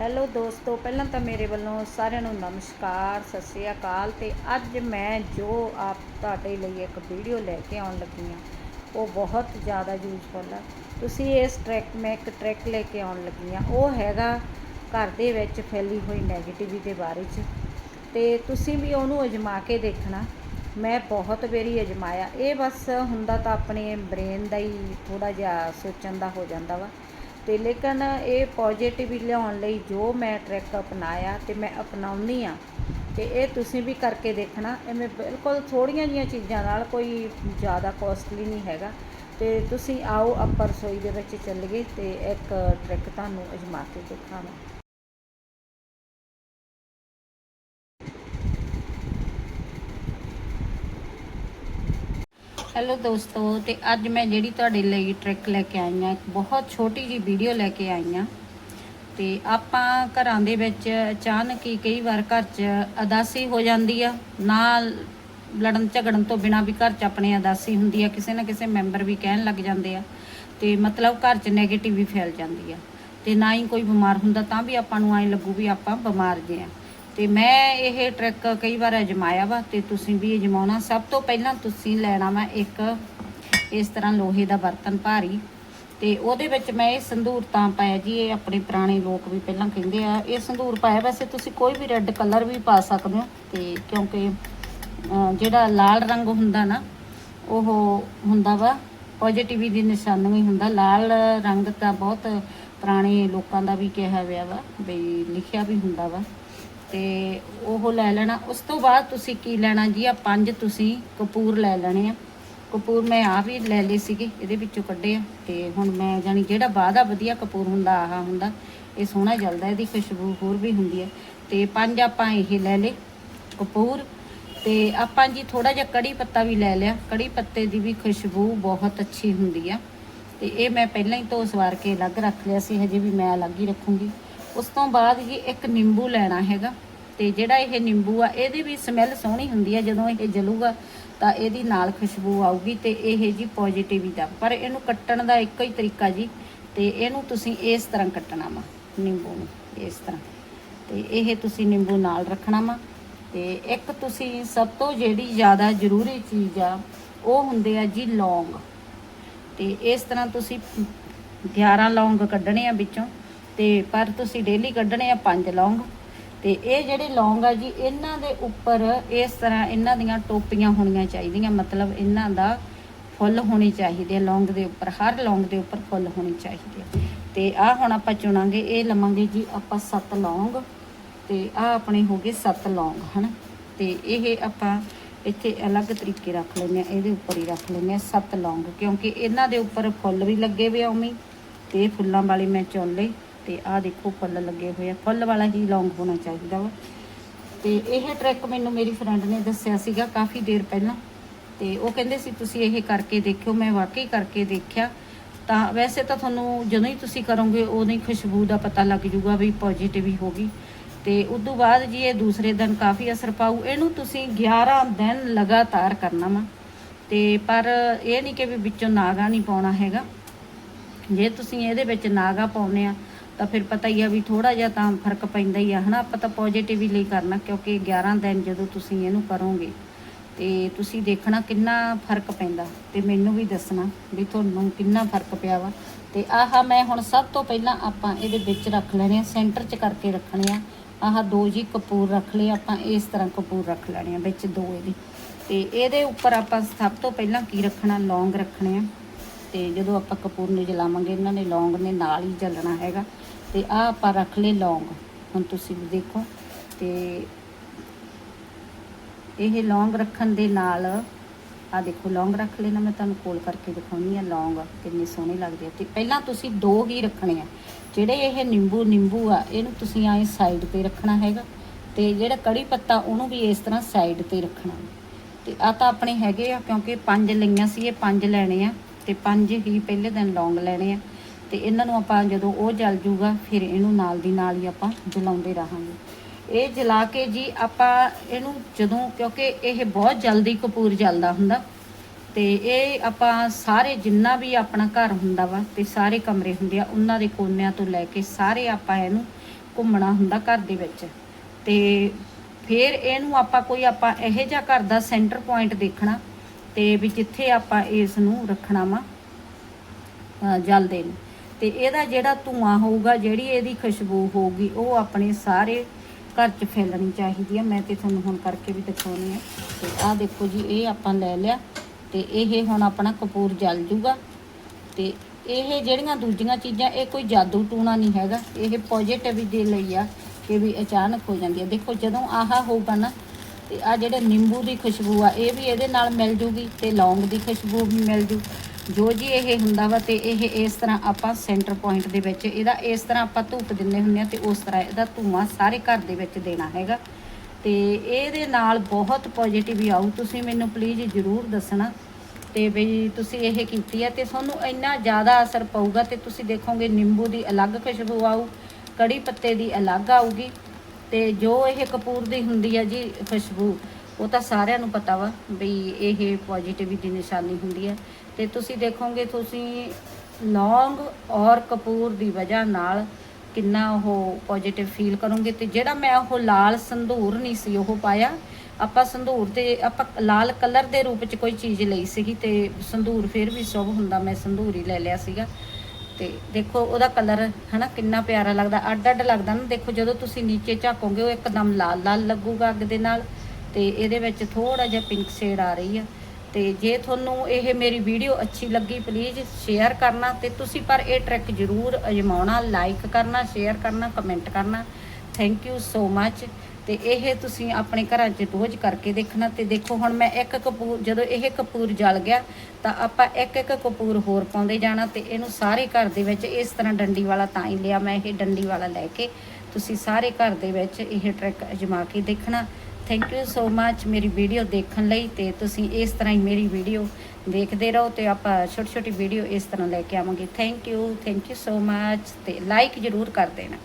Hello ਦੋਸਤੋ, ਪਹਿਲਾਂ ਤਾਂ ਮੇਰੇ ਵੱਲੋਂ ਸਾਰਿਆਂ ਨੂੰ ਨਮਸਕਾਰ, ਸਤਿ ਸ੍ਰੀ ਅਕਾਲ ਤੇ ਅੱਜ ਮੈਂ ਜੋ ਆਪ ਤੁਹਾਡੇ ਲਈ ਇੱਕ ਵੀਡੀਓ ਲੈ ਕੇ ਆਉਣ ਲੱਗੀ ਹਾਂ, ਉਹ ਬਹੁਤ ਜ਼ਿਆਦਾ ਯੂਜ਼ਫੁਲ ਆ। ਤੁਸੀਂ ਇਸ ਟਰੈਕ ਮੈਂ ਇੱਕ ਟਰੈਕ ਲੈ ਕੇ ਆਉਣ ਲੱਗੀ ਹਾਂ, ਉਹ ਹੈਗਾ ਘਰ ਦੇ ਵਿੱਚ ਫੈਲੀ ਹੋਈ ਨੈਗੇਟਿਵਿਟੀ ਦੇ ਬਾਰੇ 'ਚ। ਤੇ ਤੁਸੀਂ ਵੀ ਉਹਨੂੰ ਅਜਮਾ ਕੇ ਦੇਖਣਾ। ਮੈਂ ਬਹੁਤ ਵਾਰੀ ਅਜਮਾਇਆ। ਇਹ ਬਸ ਹੁੰਦਾ ਤਾਂ ਆਪਣੇ ਬ੍ਰੇਨ ਦਾ ਹੀ ਥੋੜਾ ਜਿਹਾ ਸੋਚਣ ਦਾ ਹੋ ਜਾਂਦਾ ਵਾ। ਤੇ ਲੇਕਿਨ ਇਹ ਪੋਜ਼ਿਟਿਵ ਲਿਆਉਣ ਲਈ ਜੋ ਮੈਂ ਟਰੈਕ ਅਪਣਾਇਆ ਤੇ ਮੈਂ ਅਪਣਾਉਣੀ ਆ ਤੇ ਇਹ ਤੁਸੀਂ ਵੀ ਕਰਕੇ ਦੇਖਣਾ। ਐਵੇਂ ਬਿਲਕੁਲ ਥੋੜੀਆਂ ਜੀਆਂ ਚੀਜ਼ਾਂ ਨਾਲ ਕੋਈ ਜ਼ਿਆਦਾ ਕੋਸਟਲੀ ਨਹੀਂ ਹੈਗਾ। ਤੇ ਤੁਸੀਂ ਆਓ ਆਪਾਂ ਰਸੋਈ ਦੇ ਵਿੱਚ ਚੱਲੀਏ ਤੇ ਇੱਕ ਟਰੈਕ ਤੁਹਾਨੂੰ ਅਜਮਾ ਕੇ ਦਿਖਾਵਾਂ। ਹੈਲੋ ਦੋਸਤੋ, ਤੇ ਅੱਜ ਮੈਂ ਜਿਹੜੀ ਤੁਹਾਡੇ ਲਈ ਟ੍ਰਿਕ ਲੈ ਕੇ ਆਈ ਹਾਂ, ਇੱਕ ਬਹੁਤ ਛੋਟੀ ਜੀ ਵੀਡੀਓ ਲੈ ਕੇ ਆਈ ਹਾਂ। ਤੇ ਆਪਾਂ ਘਰਾਂ ਦੇ ਵਿੱਚ ਅਚਾਨਕ ਹੀ ਕਈ ਵਾਰ ਘਰ 'ਚ ਅਦਾਸੀ ਹੋ ਜਾਂਦੀ ਆ। ਨਾਲ ਲੜਨ ਝਗੜਨ ਤੋਂ ਬਿਨਾ ਵੀ ਘਰ 'ਚ ਆਪਣੇ ਅਦਾਸੀ ਹੁੰਦੀ ਆ, ਕਿਸੇ ਨਾ ਕਿਸੇ ਮੈਂਬਰ ਵੀ ਕਹਿਣ ਲੱਗ ਜਾਂਦੇ ਆ। ਤੇ ਮਤਲਬ ਘਰ 'ਚ 네ਗੇਟਿਵ ਵੀ ਫੈਲ ਜਾਂਦੀ ਆ। ਤੇ ਨਾ ਹੀ ਕੋਈ ਬਿਮਾਰ ਹੁੰਦਾ, ਤਾਂ ਵੀ ਆਪਾਂ ਨੂੰ ਐਂ ਲੱਗੂ ਵੀ ਆਪਾਂ ਬਿਮਾਰ ਜੇ ਆ। ਤੇ ਮੈਂ ਇਹ ਟ੍ਰਿਕ ਕਈ ਵਾਰ ਅਜਮਾਇਆ ਵਾ ਤੇ ਤੁਸੀਂ ਵੀ ਅਜਮਾਉਣਾ। ਸਭ ਤੋਂ ਪਹਿਲਾਂ ਤੁਸੀਂ ਲੈਣਾ ਵਾ ਇੱਕ ਇਸ ਤਰ੍ਹਾਂ ਲੋਹੇ ਦਾ ਬਰਤਨ ਭਾਰੀ ਤੇ ਉਹਦੇ ਵਿੱਚ ਮੈਂ ਇਹ ਸੰਧੂਰ ਤਾਂ ਪਾਇਆ ਜੀ, ਇਹ ਆਪਣੇ ਪੁਰਾਣੇ ਲੋਕ ਵੀ ਪਹਿਲਾਂ ਕਹਿੰਦੇ ਆ, ਇਹ ਸੰਧੂਰ ਪਾਇਆ। ਵੈਸੇ ਤੁਸੀਂ ਕੋਈ ਵੀ ਰੈੱਡ ਕਲਰ ਵੀ ਪਾ ਸਕਦੇ ਹੋ ਤੇ ਕਿਉਂਕਿ ਜਿਹੜਾ ਲਾਲ ਰੰਗ ਹੁੰਦਾ ਨਾ, ਉਹ ਹੁੰਦਾ ਵਾ ਪੋਜ਼ਿਟਿਵੀ ਦੀ ਨਿਸ਼ਾਨੀ ਹੁੰਦਾ। ਲਾਲ ਰੰਗ ਤਾਂ ਬਹੁਤ ਪੁਰਾਣੇ ਲੋਕਾਂ ਦਾ ਵੀ ਕਿਹਾ ਹੋਇਆ ਵਾ ਬਈ ਲਿਖਿਆ ਵੀ ਹੁੰਦਾ ਵਾ। ਤੇ ਉਹ ਲੈ ਲੈਣਾ। ਉਸ ਤੋਂ ਬਾਅਦ ਤੁਸੀਂ ਕੀ ਲੈਣਾ ਜੀ? ਆ ਪੰਜ ਤੁਸੀਂ ਕਪੂਰ ਲੈ ਲੈਣੇ ਆ। ਕਪੂਰ ਮੈਂ ਆ ਵੀ ਲੈ ਲਏ ਸੀਗੇ, ਇਹਦੇ ਵਿੱਚੋਂ ਕੱਢੇ ਆ। ਤੇ ਹੁਣ ਮੈਂ ਜਾਨੀ ਜਿਹੜਾ ਬਾਅਦ ਆ ਵਧੀਆ ਕਪੂਰ ਹੁੰਦਾ, ਆਹ ਹੁੰਦਾ, ਇਹ ਸੋਹਣਾ ਜਲਦਾ ਇਹਦੀ ਖੁਸ਼ਬੂ ਹੋਰ ਵੀ ਹੁੰਦੀ ਹੈ ਤੇ ਪੰਜ ਆਪਾਂ ਇਹ ਲੈ ਲਏ, ਕਪੂਰ। ਤੇ ਆਪਾਂ ਜੀ ਥੋੜਾ ਜਿਹਾ ਕੜੀ ਪੱਤਾ ਵੀ ਲੈ ਲਿਆ। ਕੜੀ ਪੱਤੇ ਦੀ ਵੀ ਖੁਸ਼ਬੂ ਬਹੁਤ ਅੱਛੀ ਹੁੰਦੀ ਆ। ਤੇ ਇਹ ਮੈਂ ਪਹਿਲਾਂ ਹੀ ਧੋ ਸਵਾਰ ਕੇ ਅਲੱਗ ਰੱਖ ਲਿਆ ਸੀ, ਹਜੇ ਵੀ ਮੈਂ ਅਲੱਗ ਹੀ ਰੱਖੂੰਗੀ। ਉਸ ਤੋਂ ਬਾਅਦ ਜੀ ਇੱਕ ਨਿੰਬੂ ਲੈਣਾ ਹੈਗਾ। ਤੇ ਜਿਹੜਾ ਇਹ ਨਿੰਬੂ ਆ, ਇਹਦੀ ਵੀ ਸਮੈਲ ਸੋਹਣੀ ਹੁੰਦੀ ਆ, ਜਦੋਂ ਇਹ ਜਲੂਗਾ ਤਾਂ ਇਹਦੀ ਨਾਲ ਖੁਸ਼ਬੂ ਆਊਗੀ ਤੇ ਇਹ ਜੀ ਪੋਜ਼ਿਟਿਵ ਦਾ ਪਰ ਇਹਨੂੰ ਕੱਟਣ ਦਾ ਇੱਕੋ ਹੀ ਤਰੀਕਾ ਜੀ, ਤੇ ਇਹਨੂੰ ਤੁਸੀਂ ਇਸ ਤਰ੍ਹਾਂ ਕੱਟਣਾ ਵਾ, ਨਿੰਬੂ ਨੂੰ ਇਸ ਤਰ੍ਹਾਂ। ਤੇ ਇਹ ਤੁਸੀਂ ਨਿੰਬੂ ਨਾਲ ਰੱਖਣਾ ਵਾ, ਤੇ ਇੱਕ ਤੁਸੀਂ ਸਭ ਤੋਂ ਜਿਹੜੀ ਜ਼ਿਆਦਾ ਜ਼ਰੂਰੀ ਚੀਜ਼ ਆ, ਉਹ ਹੁੰਦੇ ਆ ਜੀ ਲੌਂਗ। ਤੇ ਇਸ ਤਰ੍ਹਾਂ ਤੁਸੀਂ 11 ਲੌਂਗ ਕੱਢਣੇ ਆ ਵਿੱਚੋਂ ਤੇ ਪਰ ਤੁਸੀਂ ਡੇਲੀ ਕੱਢਣੇ ਆ ਪੰਜ ਲੌਂਗ। ਤੇ ਇਹ ਜਿਹੜੇ ਲੌਂਗ ਆ ਜੀ, ਇਹਨਾਂ ਦੇ ਉੱਪਰ ਇਸ ਤਰ੍ਹਾਂ ਇਹਨਾਂ ਦੀਆਂ ਟੋਪੀਆਂ ਹੋਣੀਆਂ ਚਾਹੀਦੀਆਂ। ਮਤਲਬ ਇਹਨਾਂ ਦਾ ਫੁੱਲ ਹੋਣੇ ਚਾਹੀਦੇ ਆ, ਲੌਂਗ ਦੇ ਉੱਪਰ, ਹਰ ਲੌਂਗ ਦੇ ਉੱਪਰ ਫੁੱਲ ਹੋਣੇ ਚਾਹੀਦੇ ਆ। ਤੇ ਆਹ ਹੁਣ ਆਪਾਂ ਚੁਣਾਂਗੇ, ਇਹ ਲਵਾਂਗੇ ਜੀ ਆਪਾਂ 7 ਲੌਂਗ। ਤੇ ਆਹ ਆਪਣੇ ਹੋ ਗਏ 7 ਲੌਂਗ, ਹਨ? ਤੇ ਇਹ ਆਪਾਂ ਇੱਥੇ ਅਲੱਗ ਤਰੀਕੇ ਰੱਖ ਲੈਂਦੇ ਆ, ਇਹਦੇ ਉੱਪਰ ਹੀ ਰੱਖ ਲੈਂਦੇ ਆ 7 ਲੌਂਗ। ਕਿਉਂਕਿ ਇਹਨਾਂ ਦੇ ਉੱਪਰ ਫੁੱਲ ਵੀ ਲੱਗੇ ਹੋਏ ਆ ਉਵੇਂ ਹੀ, ਤੇ ਇਹ ਫੁੱਲਾਂ ਵਾਲੇ ਮੈਂ ਚੁਣ ਲਈ ਤੇ ਆਹ ਦੇਖੋ ਫੁੱਲ ਲੱਗੇ ਹੋਏ ਆ। ਫੁੱਲ ਵਾਲਾ ਹੀ ਲੌਂਗ ਹੋਣਾ ਚਾਹੀਦਾ ਵਾ। ਤੇ ਇਹ ਟਰੈਕ ਮੈਨੂੰ ਮੇਰੀ ਫਰੈਂਡ ਨੇ ਦੱਸਿਆ ਸੀਗਾ ਕਾਫੀ ਦੇਰ ਪਹਿਲਾਂ। ਤੇ ਉਹ ਕਹਿੰਦੇ ਸੀ, ਤੁਸੀਂ ਇਹ ਕਰਕੇ ਦੇਖਿਓ, ਮੈਂ ਵਾਕਈ ਕਰਕੇ ਦੇਖਿਆ। ਤਾਂ ਵੈਸੇ ਤਾਂ ਤੁਹਾਨੂੰ ਜਦੋਂ ਹੀ ਤੁਸੀਂ ਕਰੋਗੇ, ਉਦੋਂ ਹੀ ਖੁਸ਼ਬੂ ਦਾ ਪਤਾ ਲੱਗ ਜੂਗਾ ਵੀ ਪੋਜ਼ਿਟਿਵ ਹੀ ਹੋਗੀ ਤੇ ਉਸ ਤੋਂ ਬਾਅਦ ਜੀ ਇਹ ਦੂਸਰੇ ਦਿਨ ਕਾਫੀ ਅਸਰ ਪਾਊ। ਇਹਨੂੰ ਤੁਸੀਂ 11 ਦਿਨ ਲਗਾਤਾਰ ਕਰਨਾ ਵਾ। ਤੇ ਪਰ ਇਹ ਨਹੀਂ ਕਿ ਵੀ ਵਿੱਚੋਂ ਨਾਗਾ ਨਹੀਂ ਪਾਉਣਾ ਹੈਗਾ। ਜੇ ਤੁਸੀਂ ਇਹਦੇ ਵਿੱਚ ਨਾਗਾ ਪਾਉਨੇ ਆ ਤਾਂ ਫਿਰ ਪਤਾ ਹੀ ਆ ਵੀ ਥੋੜਾ ਜਿਹਾ ਤਾਂ ਫ਼ਰਕ ਪੈਂਦਾ ਹੀ ਆ, ਹਨਾ? ਆਪਾਂ ਤਾਂ ਪੋਜ਼ਿਟਿਵ ਹੀ ਲਈ ਕਰਨਾ, ਕਿਉਂਕਿ 11 ਦਿਨ ਜਦੋਂ ਤੁਸੀਂ ਇਹਨੂੰ ਕਰੋਗੇ ਤੇ ਤੁਸੀਂ ਦੇਖਣਾ ਕਿੰਨਾ ਫ਼ਰਕ ਪੈਂਦਾ ਤੇ ਮੈਨੂੰ ਵੀ ਦੱਸਣਾ ਵੀ ਤੁਹਾਨੂੰ ਕਿੰਨਾ ਫ਼ਰਕ ਪਿਆ ਵਾ। ਤੇ ਆਹ ਮੈਂ ਹੁਣ ਸਭ ਤੋਂ ਪਹਿਲਾਂ ਆਪਾਂ ਇਹਦੇ ਵਿੱਚ ਰੱਖ ਲੈਣੇ ਆ, ਸੈਂਟਰ 'ਚ ਕਰਕੇ ਰੱਖਣੇ ਆ। ਆਹ ਦੋ ਜੀ ਕਪੂਰ ਰੱਖ ਲਏ, ਆਪਾਂ ਇਸ ਤਰ੍ਹਾਂ ਕਪੂਰ ਰੱਖ ਲੈਣੇ ਆ ਵਿੱਚ ਦੋ ਇਹਦੇ। ਤੇ ਇਹਦੇ ਉੱਪਰ ਆਪਾਂ ਸਭ ਤੋਂ ਪਹਿਲਾਂ ਕੀ ਰੱਖਣਾ? ਲੌਂਗ ਰੱਖਣੇ ਆ। ਤੇ ਜਦੋਂ ਆਪਾਂ ਕਪੂਰ ਨੂੰ ਜਲਾਵਾਂਗੇ, ਇਹਨਾਂ ਨੇ ਲੌਂਗ ਨੇ ਨਾਲ ਹੀ ਜਲਣਾ ਹੈਗਾ। ਤੇ ਆ ਆਪਾਂ ਰੱਖ ਲਏ ਲੌਂਗ। ਹੁਣ ਤੁਸੀਂ ਵੀ ਦੇਖੋ, ਤੇ ਇਹ ਲੌਂਗ ਰੱਖਣ ਦੇ ਨਾਲ ਆ ਦੇਖੋ, ਲੌਂਗ ਰੱਖ ਲੈਣਾ ਮੈਂ ਤੁਹਾਨੂੰ ਕੋਲ ਕਰਕੇ ਦਿਖਾਉਣੀ ਆ ਲੌਂਗ, ਕਿੰਨੇ ਸੋਹਣੇ ਲੱਗਦੇ ਆ। ਤੇ ਪਹਿਲਾਂ ਤੁਸੀਂ ਦੋ ਹੀ ਰੱਖਣੇ ਆ। ਜਿਹੜੇ ਇਹ ਨਿੰਬੂ ਨਿੰਬੂ ਆ, ਇਹਨੂੰ ਤੁਸੀਂ ਐ ਸਾਈਡ ਤੇ ਰੱਖਣਾ ਹੈਗਾ। ਤੇ ਜਿਹੜਾ ਕੜੀ ਪੱਤਾ, ਉਹਨੂੰ ਵੀ ਇਸ ਤਰ੍ਹਾਂ ਸਾਈਡ ਤੇ ਰੱਖਣਾ। ਤੇ ਆ ਤਾਂ ਆਪਣੇ ਹੈਗੇ ਆ, ਕਿਉਂਕਿ ਪੰਜ ਲਈਆਂ ਸੀ, ਇਹ ਪੰਜ ਲੈਣੇ ਆ। ਤੇ ਪੰਜ ਹੀ ਪਹਿਲੇ ਦਿਨ ਲੌਂਗ ਲੈਣੇ ਆ। ਤੇ ਇਹਨਾਂ ਨੂੰ ਆਪਾਂ ਜਦੋਂ ਉਹ ਜਲ ਜੂਗਾ, ਫਿਰ ਇਹਨੂੰ ਨਾਲ ਦੀ ਨਾਲ ਹੀ ਆਪਾਂ ਜਲਾਉਂਦੇ ਰਹਾਂਗੇ। ਇਹ ਜਲਾ ਕੇ ਜੀ ਆਪਾਂ ਇਹਨੂੰ ਜਦੋਂ, ਕਿਉਂਕਿ ਇਹ ਬਹੁਤ ਜਲਦੀ ਕਪੂਰ ਜਲਦਾ ਹੁੰਦਾ। ਤੇ ਇਹ ਆਪਾਂ ਸਾਰੇ ਜਿੰਨਾ ਵੀ ਆਪਣਾ ਘਰ ਹੁੰਦਾ ਵਾ ਤੇ ਸਾਰੇ ਕਮਰੇ ਹੁੰਦੇ ਆ, ਉਹਨਾਂ ਦੇ ਕੋਨਿਆਂ ਤੋਂ ਲੈ ਕੇ ਸਾਰੇ ਆਪਾਂ ਇਹਨੂੰ ਘੁੰਮਣਾ ਹੁੰਦਾ ਘਰ ਦੇ ਵਿੱਚ। ਤੇ ਫਿਰ ਇਹਨੂੰ ਆਪਾਂ ਕੋਈ ਆਪਾਂ ਇਹੋ ਜਿਹਾ ਘਰ ਦਾ ਸੈਂਟਰ ਪੁਆਇੰਟ ਦੇਖਣਾ ਤੇ ਵੀ ਜਿੱਥੇ ਆਪਾਂ ਇਸ ਨੂੰ ਰੱਖਣਾ ਵਾ ਜਲਦੇ ਨੂੰ। ਤੇ ਇਹਦਾ ਜਿਹੜਾ ਧੂਆਂ ਹੋਊਗਾ, ਜਿਹੜੀ ਇਹਦੀ ਖੁਸ਼ਬੂ ਹੋਊਗੀ, ਉਹ ਆਪਣੇ ਸਾਰੇ ਘਰ 'ਚ ਫੈਲਣੀ ਚਾਹੀਦੀ ਆ। ਮੈਂ ਤੇ ਤੁਹਾਨੂੰ ਹੁਣ ਕਰਕੇ ਵੀ ਦਿਖਾਉਣੀ ਆ। ਤੇ ਆਹ ਦੇਖੋ ਜੀ, ਇਹ ਆਪਾਂ ਲੈ ਲਿਆ। ਤੇ ਇਹ ਹੁਣ ਆਪਣਾ ਕਪੂਰ ਜਲ ਜੂਗਾ। ਤੇ ਇਹ ਜਿਹੜੀਆਂ ਦੂਜੀਆਂ ਚੀਜ਼ਾਂ, ਇਹ ਕੋਈ ਜਾਦੂ ਟੂਣਾ ਨਹੀਂ ਹੈਗਾ। ਇਹ ਪੋਜ਼ਿਟਿਵ ਦੇ ਲਈ ਆ ਕਿ ਵੀ ਅਚਾਨਕ ਹੋ ਜਾਂਦੀ ਆ। ਦੇਖੋ, ਜਦੋਂ ਆਹਾ ਹੋਊਗਾ ਨਾ ਤੇ ਆ ਜਿਹੜੇ ਨਿੰਬੂ ਦੀ ਖੁਸ਼ਬੂ ਆ, ਇਹ ਵੀ ਇਹਦੇ ਨਾਲ ਮਿਲ ਜੂਗੀ ਤੇ ਲੌਂਗ ਦੀ ਖੁਸ਼ਬੂ ਵੀ ਮਿਲ ਜੂ। ਜੋ ਜੀ ਇਹ ਹੁੰਦਾ ਵਾ ਤੇ ਇਹ ਇਸ ਤਰ੍ਹਾਂ ਆਪਾਂ ਸੈਂਟਰ ਪੁਆਇੰਟ ਦੇ ਵਿੱਚ ਇਹਦਾ ਇਸ ਤਰ੍ਹਾਂ ਆਪਾਂ ਧੂਪ ਦਿੰਦੇ ਹੁੰਦੇ ਆ ਤੇ ਉਸ ਤਰ੍ਹਾਂ ਇਹਦਾ ਧੂਆਂ ਸਾਰੇ ਘਰ ਦੇ ਵਿੱਚ ਦੇਣਾ ਹੈਗਾ। ਤੇ ਇਹਦੇ ਨਾਲ ਬਹੁਤ ਪੋਜ਼ਿਟਿਵ ਆਊ। ਤੁਸੀਂ ਮੈਨੂੰ ਪਲੀਜ਼ ਜਰੂਰ ਦੱਸਣਾ ਤੇ ਵੀ ਤੁਸੀਂ ਇਹ ਕੀਤੀ ਹੈ ਤੇ ਤੁਹਾਨੂੰ ਇੰਨਾ ਜ਼ਿਆਦਾ ਅਸਰ ਪਊਗਾ ਤੇ ਤੁਸੀਂ ਦੇਖੋਗੇ ਨਿੰਬੂ ਦੀ ਅਲੱਗ ਖੁਸ਼ਬੂ ਆਊ, ਕੜੀ ਪੱਤੇ ਦੀ ਅਲੱਗ ਆਊਗੀ। ਤੇ ਜੋ ਇਹ ਕਪੂਰ ਦੀ ਹੁੰਦੀ ਆ ਜੀ ਖੁਸ਼ਬੂ, ਉਹ ਤਾਂ ਸਾਰਿਆਂ ਨੂੰ ਪਤਾ ਵਾ ਵੀ ਇਹ ਪੋਜ਼ਿਟਿਵ ਦੀ ਨਿਸ਼ਾਨੀ ਹੁੰਦੀ ਹੈ ਤੇ ਤੁਸੀਂ ਦੇਖੋਗੇ ਤੁਸੀਂ ਲੌਂਗ ਔਰ ਕਪੂਰ ਦੀ ਵਜ੍ਹਾ ਨਾਲ ਕਿੰਨਾ ਉਹ ਪੋਜ਼ਿਟਿਵ ਫੀਲ ਕਰੋਗੇ ਤੇ ਜਿਹੜਾ ਮੈਂ ਉਹ ਲਾਲ ਸੰਧੂਰ ਨਹੀਂ ਸੀ ਉਹ ਪਾਇਆ, ਆਪਾਂ ਸੰਧੂਰ ਤੇ, ਆਪਾਂ ਲਾਲ ਕਲਰ ਦੇ ਰੂਪ ਚ ਕੋਈ ਚੀਜ਼ ਲਈ ਸੀਗੀ ਤੇ ਸੰਧੂਰ ਫਿਰ ਵੀ ਸ਼ੁਭ ਹੁੰਦਾ, ਮੈਂ ਸੰਧੂਰ ਹੀ ਲੈ ਲਿਆ ਸੀਗਾ। ਤੇ ਦੇਖੋ ਉਹਦਾ ਕਲਰ ਹਨਾ ਕਿੰਨਾ ਪਿਆਰਾ ਲੱਗਦਾ ਅੱਡ ਅੱਡ ਲੱਗਦਾ ਨਾ। ਦੇਖੋ ਜਦੋਂ ਤੁਸੀਂ ਨੀਚੇ ਝਾਕੋਗੇ, ਉਹ ਇੱਕਦਮ ਲਾਲ ਲਾਲ ਲੱਗੂਗਾ ਅੱਗ ਦੇ ਨਾਲ। ਤੇ ਇਹਦੇ ਵਿੱਚ ਥੋੜਾ ਜਿਹਾ ਪਿੰਕ ਸ਼ੇਡ ਆ ਰਹੀ ਆ। ਤੇ ਜੇ ਤੁਹਾਨੂੰ ਇਹ ਮੇਰੀ ਵੀਡੀਓ ਅੱਛੀ ਲੱਗੀ ਪਲੀਜ਼ ਸ਼ੇਅਰ ਕਰਨਾ ਤੇ ਤੁਸੀਂ ਪਰ ਇਹ ਟ੍ਰਿਕ ਜ਼ਰੂਰ ਅਜਮਾਉਣਾ ਲਾਈਕ ਕਰਨਾ ਸ਼ੇਅਰ ਕਰਨਾ ਕਮੈਂਟ ਕਰਨਾ। ਥੈਂਕ ਯੂ ਸੋ ਮੱਚ ਤੇ ਇਹ ਤੁਸੀਂ ਆਪਣੇ ਘਰਾਂ 'ਚ ਰੋਜ਼ ਕਰਕੇ ਦੇਖਣਾ ਤੇ ਦੇਖੋ, ਹੁਣ ਮੈਂ ਇੱਕ ਕਪੂਰ, ਜਦੋਂ ਇਹ ਕਪੂਰ ਜਲ ਗਿਆ, ਤਾਂ ਆਪਾਂ ਇੱਕ ਇੱਕ ਕਪੂਰ ਹੋਰ ਪਾਉਂਦੇ ਜਾਣਾ ਤੇ ਇਹਨੂੰ ਸਾਰੇ ਘਰ ਦੇ ਵਿੱਚ ਇਸ ਤਰ੍ਹਾਂ ਡੰਡੀ ਵਾਲਾ ਤਾਂ ਹੀ ਲਿਆ ਮੈਂ ਇਹ ਡੰਡੀ ਵਾਲਾ ਲੈ ਕੇ। ਤੁਸੀਂ ਸਾਰੇ ਘਰ ਦੇ ਵਿੱਚ ਇਹ ਟ੍ਰਿਕ ਅਜਮਾ ਕੇ ਦੇਖਣਾ। ਥੈਂਕ ਯੂ ਸੋ ਮੱਚ ਮੇਰੀ ਵੀਡੀਓ ਦੇਖਣ ਲਈ ਤੇ ਤੁਸੀਂ ਇਸ ਤਰ੍ਹਾਂ ਹੀ ਮੇਰੀ ਵੀਡੀਓ ਦੇਖਦੇ ਰਹੋ ਤੇ ਆਪਾਂ ਛੋਟੀ ਛੋਟੀ ਵੀਡੀਓ ਇਸ ਤਰ੍ਹਾਂ ਲੈ ਕੇ ਆਵਾਂਗੇ। Thank you thank you so much ਤੇ ਲਾਈਕ ਜ਼ਰੂਰ ਕਰ ਦੇਣਾ।